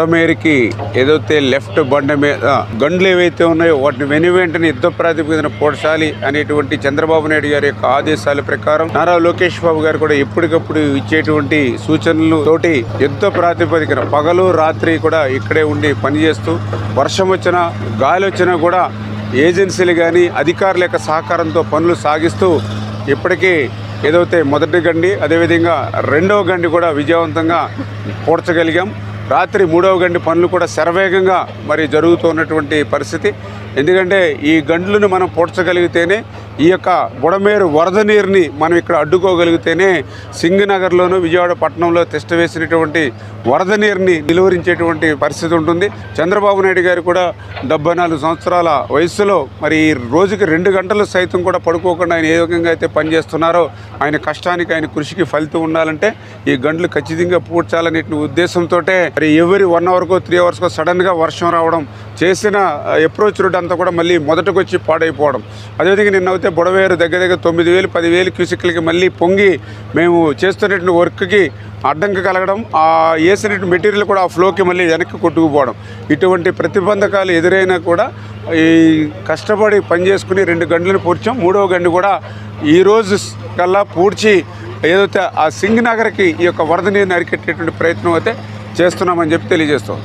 బుడమేరికి ఏదైతే లెఫ్ట్ బండ మీద గండ్లు ఏవైతే ఉన్నాయో వాటిని వెను వెంటనే యుద్ధ ప్రాతిపదికన పోడ్చాలి అనేటువంటి చంద్రబాబు నాయుడు గారి యొక్క ఆదేశాల ప్రకారం నారా లోకేష్ బాబు గారు కూడా ఎప్పటికప్పుడు ఇచ్చేటువంటి సూచనలు తోటి యుద్ధ ప్రాతిపదికన పగలు రాత్రి కూడా ఇక్కడే ఉండి పనిచేస్తూ వర్షం వచ్చినా గాలి వచ్చినా కూడా ఏజెన్సీలు కానీ అధికారుల యొక్క సహకారంతో పనులు సాగిస్తూ ఇప్పటికీ ఏదైతే మొదటి గండి అదేవిధంగా రెండవ గండి కూడా విజయవంతంగా పోడ్చగలిగాం. రాత్రి మూడవ గండి పనులు కూడా శరవేగంగా మరి జరుగుతున్నటువంటి పరిస్థితి. ఎందుకంటే ఈ గండ్లను మనం పూడ్చగలిగితేనే ఈ యొక్క బుడమేరు వరద నీరుని మనం ఇక్కడ అడ్డుకోగలిగితేనే సింగనగర్లోను విజయవాడ పట్టణంలో తిష్ట వేసినటువంటి వరద నీరుని నిలువరించేటువంటి పరిస్థితి ఉంటుంది. చంద్రబాబు నాయుడు గారు కూడా డెబ్బై నాలుగు సంవత్సరాల వయసులో మరి ఈ రోజుకి రెండు గంటలు సైతం కూడా పడుకోకుండా ఆయన ఏ విధంగా అయితే పనిచేస్తున్నారో ఆయన కష్టానికి ఆయన కృషికి ఫలితం ఉండాలంటే ఈ గంటలు ఖచ్చితంగా పూడ్చాలనే ఉద్దేశంతో మరి ఎవరి వన్ అవర్కో త్రీ అవర్స్కో సడన్గా వర్షం రావడం చేసిన అప్రోచ్ రూట్ అంతా కూడా మళ్ళీ మొదటకు వచ్చి పాడైపోవడం. అదేవిధంగా నిన్న అయితే బుడవేరు దగ్గర దగ్గర తొమ్మిది వేలు పదివేలు క్యూసిక్లకి మళ్ళీ పొంగి మేము చేస్తున్నటువంటి వర్క్కి అడ్డంకి కలగడం ఆ వేసినటువంటి మెటీరియల్ కూడా ఆ ఫ్లోకి మళ్ళీ వెనక్కి కొట్టుకుపోవడం. ఇటువంటి ప్రతిబంధకాలు ఎదురైనా కూడా ఈ కష్టపడి పని చేసుకుని రెండు గంటలను పూడ్చాం. మూడవ గంట కూడా ఈరోజు కల్లా పూడ్చి ఏదైతే ఆ సింగ్ నగర్కి ఈ యొక్క వరద నీరుని అరికెట్టేటువంటి ప్రయత్నం అయితే చేస్తున్నామని చెప్పి తెలియజేస్తాం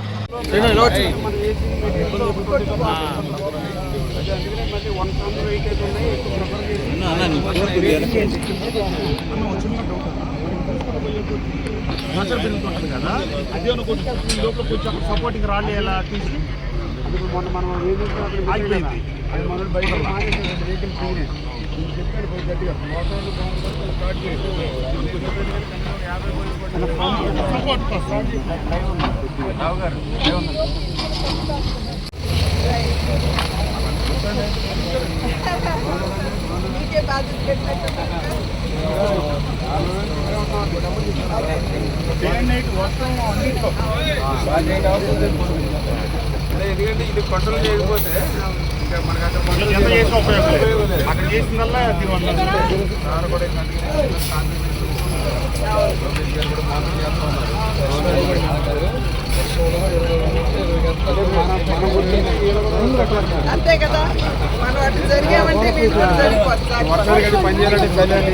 ప్రెషర్ పెరుగుతుంటుంది కదా అదే కొంచెం లోపల కొంచెం సపోర్టింగ్ రాళ్ళు ఎలా తీసి మొన్న మనం ఆగిపోయింది. అది మొదలు బయట వెహికల్ చెప్పాడు గట్టిగా మోటార్లు స్టార్ట్ చేసి గారు మీకే బాధ్యత ఎందుకంటే ఇది కంట్రోల్ చేయకపోతే ఇంకా మనకి అక్కడ చేసిందల్లా కూడా అంతే కదా? మనం అటు జరిగామంటే పని చేయాలంటే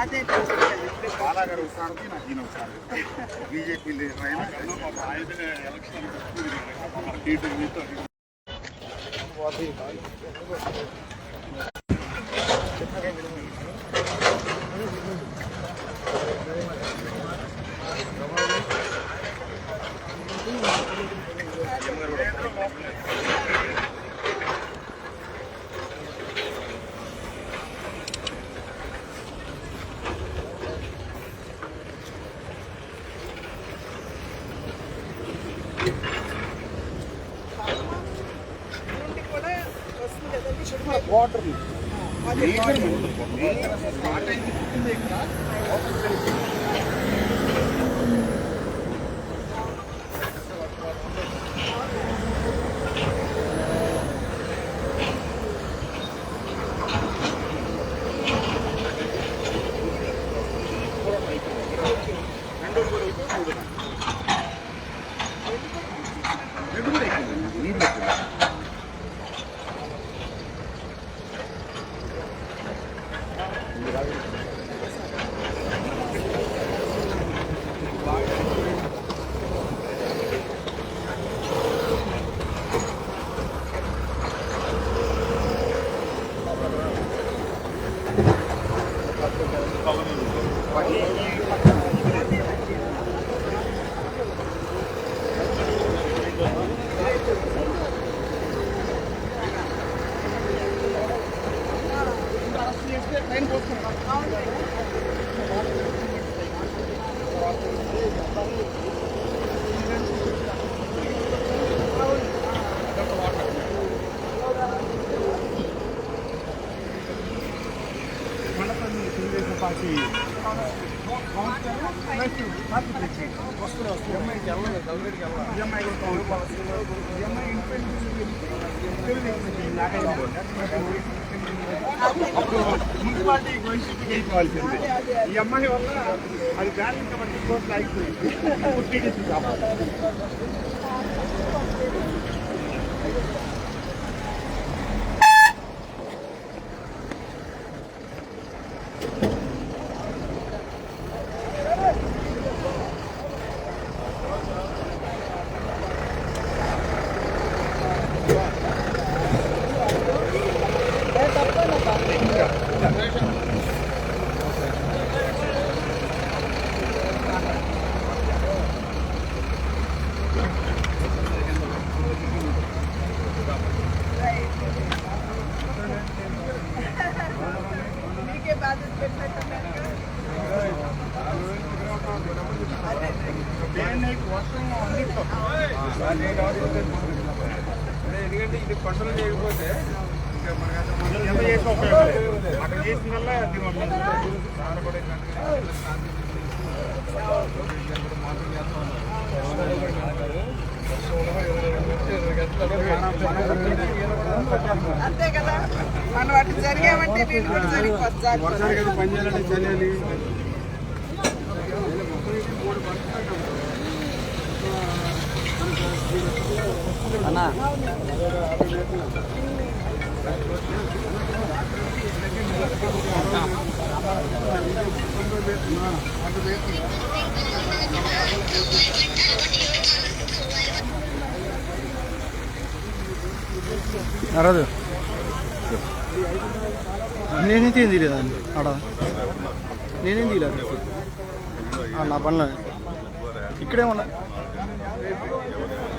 ಅದೇ ಬಾಲಾಗರ ಉಸಾರತಿ ನಾ ಈನ ಉಸಾರತಿ BJP election లీడర్ అయినా ఆయన Party municipality భవిష్యత్తుకి వెళ్ళిపోవాల్సింది ఈ అమ్మాయి వల్ల అది బ్యాలెన్స్ కాబట్టి కోర్టు అయిపోయింది టీడీపీ కావాలి మీకే బాధ్యత పెట్టినట్టు ఎందుకంటే ఇది పంటలు చేయకపోతే ఎంత చేసిన ఉపయోగం అక్కడ చేసిన అంతే కదా? మనం అటు జరిగామంటే నేను కూడా జరిగిపోతాను పని చేయాలంటే అన్నా. అరదు నేనేం తీయలేదు అండి? ఆడ. నేనేం తీయలేదు నా పనిలో ఇక్కడే ఉన్నా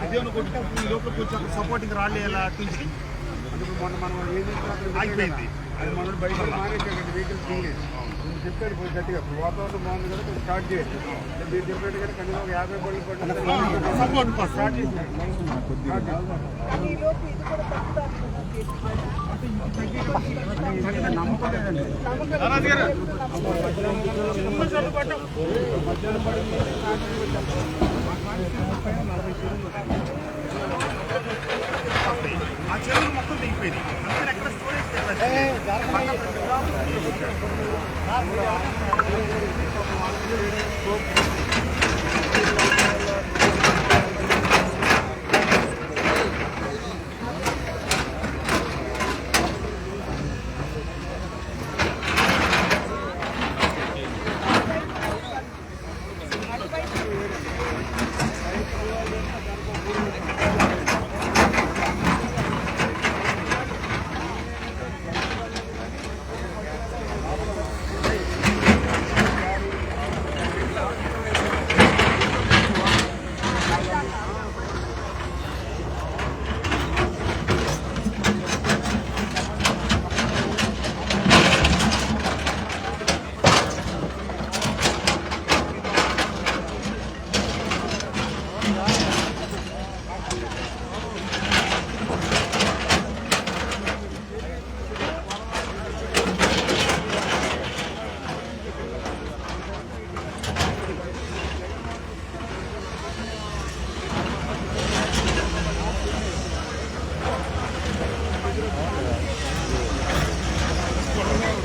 అదే కొట్టిన ఈ లోపల కొంచెం సపోర్టింగ్ రాళ్ళు ఎలా మొన్న మనం ఏం ఆగిపోయింది అది మనం బయట వెహికల్ తీయలేదు చెప్పాడు గట్టిగా. వాతావరణం బాగుంది కదా స్టార్ట్ చేయొచ్చు. మీరు చెప్పాడు కదా కనీసం ఒక యాభై బళ్ళు పడి సపోర్ట్ కోసం స్టార్ట్ ఆ చెరువులు మొత్తం దిగిపోయింది అందుకని ఎక్కడ జారు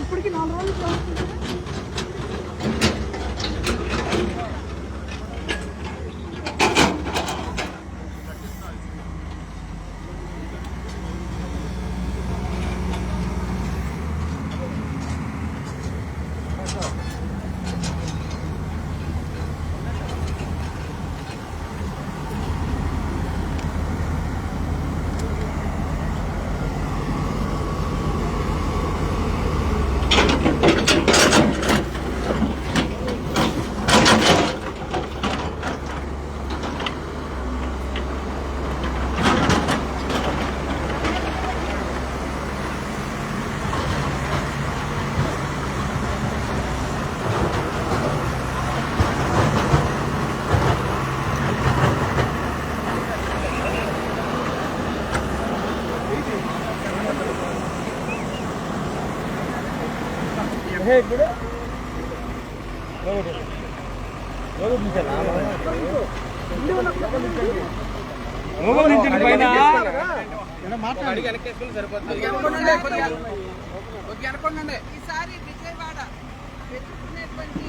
ఇప్పటికి నాలుగు రోజులు ఈసారి విజయవాడ ఎదుర్కొనేటువంటి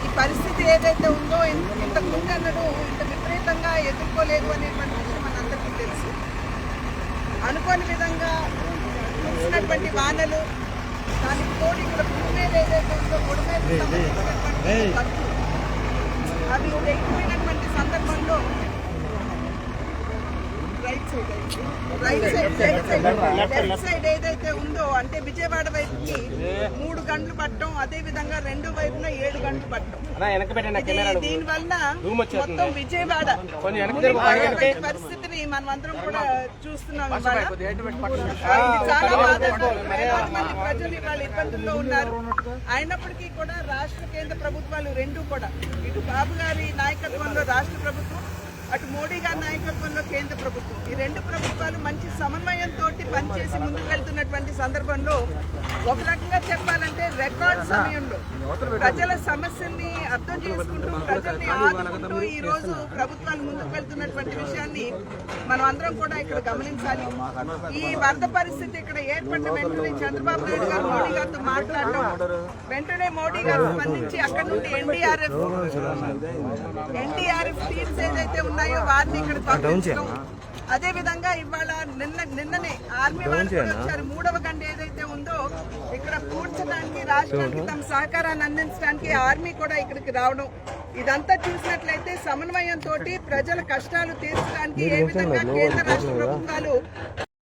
ఈ పరిస్థితి ఏదైతే ఉందో ఇన్- ఇంతకు ముందు అన్నడు ఇంత విపరీతంగా ఎదుర్కోలేదు అనేటువంటి విషయం మనందరికీ తెలుసు. అనుకోని విధంగా చూసినటువంటి వానలు అవి తెగిపోయినటువంటి సందర్భంలో right side. Right side left side left side ఏదైతే ఉందో అంటే విజయవాడ వైపుకి మూడు గంటలు పట్టడం అదే విధంగా రెండు వైపున ఏడు గంటలు పట్టడం. ఇది దీని వల్ల మొత్తం విజయవాడ మునిగిపోయినటువంటి పరిస్థితిని మనం అందరం కూడా చూస్తున్నాం ఇవాళ. చాలా వేలాది మంది ప్రజలు ఇవాళ ఇబ్బందుల్లో ఉన్నారు. అయినప్పటికీ కూడా రాష్ట్ర కేంద్ర ప్రభుత్వాలు రెండు కూడా. ఇటు బాబు గారి నాయకత్వంలో రాష్ట్ర ప్రభుత్వం అటు మోడీ గారి నాయకత్వంలో కేంద్ర ప్రభుత్వం. ఈ రెండు ప్రభుత్వాలు మంచి సమన్వయంతో పనిచేసి ముందుకు వెళ్తున్నటువంటి సందర్భంలో ఒక రకంగా చెప్పాలంటే రికార్డ్ సమయంలో ప్రజల సమస్యల్ని అర్థం చేసుకుంటూ ప్రజల్ని ఆదుకుంటూ ఈ రోజు ప్రభుత్వాలు ముందుకు వెళ్తున్నటువంటి విషయాన్ని మనం అందరం కూడా ఇక్కడ గమనించాలి. ఈ వరద పరిస్థితి ఇక్కడ ఏర్పడిన వెంటనే చంద్రబాబు నాయుడు గారు మోడీ గారితో మాట్లాడడం వెంటనే మోడీ గారు స్పందించి అక్కడ నుండి ఎన్డీఆర్ఎఫ్ ఎన్డీఆర్ఎఫ్ టీమ్స్ ఏదైతే ఉన్నాయి వారిని ఇక్కడ పంపించడం. అదే విధంగా ఇవాళ నిన్న నిన్ననే ఆర్మీ వాళ్ళు వచ్చారు. మూడవ గంట ఏదైతే ఉందో ఇక్కడ పూడ్చడానికి రాష్ట్రానికి తమ సహకారాన్ని అందించడానికి ఆర్మీ కూడా ఇక్కడికి రావడం. ఇదంతా చూసినట్లయితే సమన్వయంతో ప్రజల కష్టాలు తీర్చడానికి ఏ విధంగా కేంద్ర రాష్ట్ర ప్రభుత్వాలు